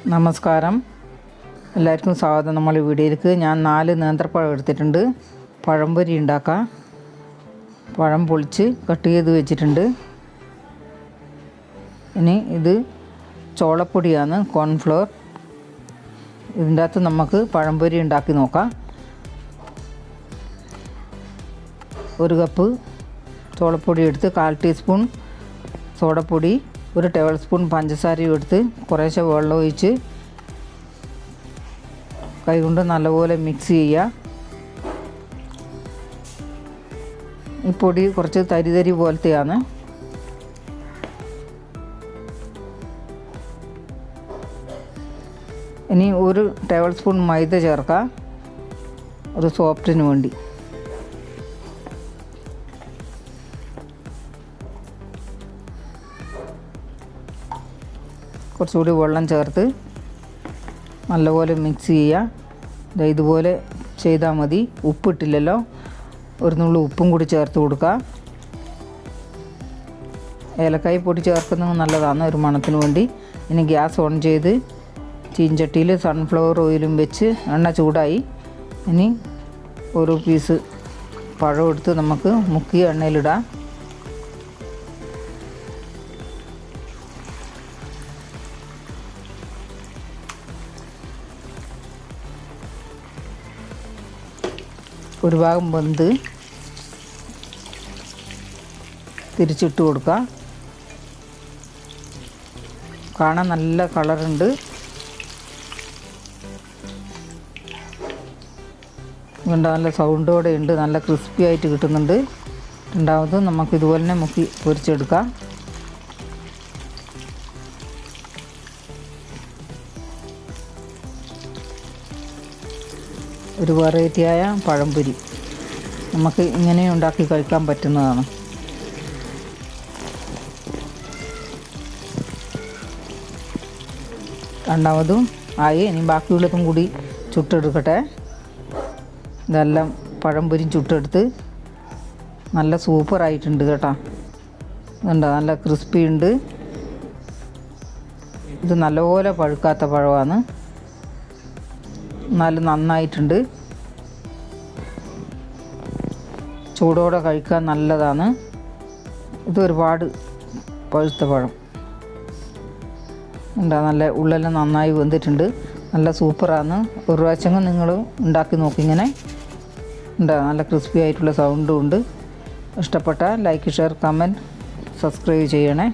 നമസ്കാരം. എല്ലാവർക്കും സ്വാഗതം. നമ്മൾ വീഡിയോയിലേക്ക് ഞാൻ നാല് നേന്ത്രപ്പഴം എടുത്തിട്ടുണ്ട്. പഴംപൊരി ഉണ്ടാക്കാം. പഴം പൊളിച്ച് കട്ട് ചെയ്ത് വെച്ചിട്ടുണ്ട്. ഇനി ഇത് ചോളപ്പൊടിയാണ് കോൺഫ്ലോർ. ഇതിന്റെ അകത്ത് നമുക്ക് പഴംപൊരി ഉണ്ടാക്കി നോക്കാം. ഒരു കപ്പ് ചോളപ്പൊടി എടുത്ത് കാൽ ടീസ്പൂൺ സോഡപ്പൊടി ഒരു ടേബിൾ സ്പൂൺ പഞ്ചസാരയും എടുത്ത് കുറേശ്ശെ വെള്ളം ഒഴിച്ച് കൈകൊണ്ട് നല്ലപോലെ മിക്സ് ചെയ്യുക. ഈ പൊടി കുറച്ച് തരി തരി പോലത്തെയാണ്. ഇനി ഒരു ടേബിൾ സ്പൂൺ മൈദ ചേർക്കാം. ഒരു സോഫ്റ്റിന് വേണ്ടി. കുറച്ചുകൂടി വെള്ളം ചേർത്ത് നല്ലപോലെ മിക്സ് ചെയ്യുക. ഇതുപോലെ ചെയ്താൽ മതി. ഉപ്പിട്ടില്ലല്ലോ. ഒരു നുള്ളു ഉപ്പും കൂടി ചേർത്ത് കൊടുക്കുക. ഏലക്കായ പൊടി ചേർക്കുന്നത് നല്ലതാണ് ഒരു മണത്തിന് വേണ്ടി. ഇനി ഗ്യാസ് ഓൺ ചെയ്ത് ചീഞ്ചട്ടിയിൽ സൺഫ്ലവർ ഓയിലും വെച്ച് എണ്ണ ചൂടായി. ഇനി ഓരോ പീസ് പഴം എടുത്ത് നമുക്ക് മുക്കി എണ്ണയിലിടാം. ഒരു ഭാഗം വെന്ത് തിരിച്ചിട്ട് കൊടുക്കുക കാണാൻ നല്ല കളറുണ്ട്. ഉണ്ട് നല്ല സൗണ്ടോടെ ഉണ്ട്. നല്ല ക്രിസ്പി ആയിട്ട് കിട്ടുന്നുണ്ട്. രണ്ടാമത് നമുക്ക് ഇതുപോലെ തന്നെ മുക്കി പൊരിച്ചെടുക്കാം. ഒരു വെറൈറ്റിയായ പഴംപൊരി. നമുക്ക് ഇങ്ങനെ ഉണ്ടാക്കി കഴിക്കാൻ പറ്റുന്നതാണ്. രണ്ടാമതും ആയി ഇനി ബാക്കിയുള്ളതും കൂടി ചുട്ടെടുക്കട്ടെ. ഇതെല്ലാം പഴംപൊരി ചുട്ടെടുത്ത് നല്ല സൂപ്പറായിട്ടുണ്ട് കേട്ടോ. ഇതുണ്ടോ നല്ല ക്രിസ്പി ഉണ്ട് ഇത് നല്ലപോലെ പഴുക്കാത്ത പഴമാണ്. എന്നാലും നന്നായിട്ടുണ്ട്. ചൂടോടെ കഴിക്കാൻ നല്ലതാണ്. ഇത് ഒരുപാട് പഴുത്ത പഴം. ഉണ്ടാ നല്ല ഉള്ളെല്ലാം നന്നായി വെന്തിട്ടുണ്ട്. നല്ല സൂപ്പറാണ്. ഒരു പ്രാവശ്യം നിങ്ങൾ ഉണ്ടാക്കി നോക്കി ഇങ്ങനെ. ഉണ്ടാ നല്ല ക്രിസ്പി ആയിട്ടുള്ള സൗണ്ടും ഉണ്ട്. ഇഷ്ടപ്പെട്ട ലൈക്ക് ഷെയർ കമന്റ് സബ്സ്ക്രൈബ് ചെയ്യണേ.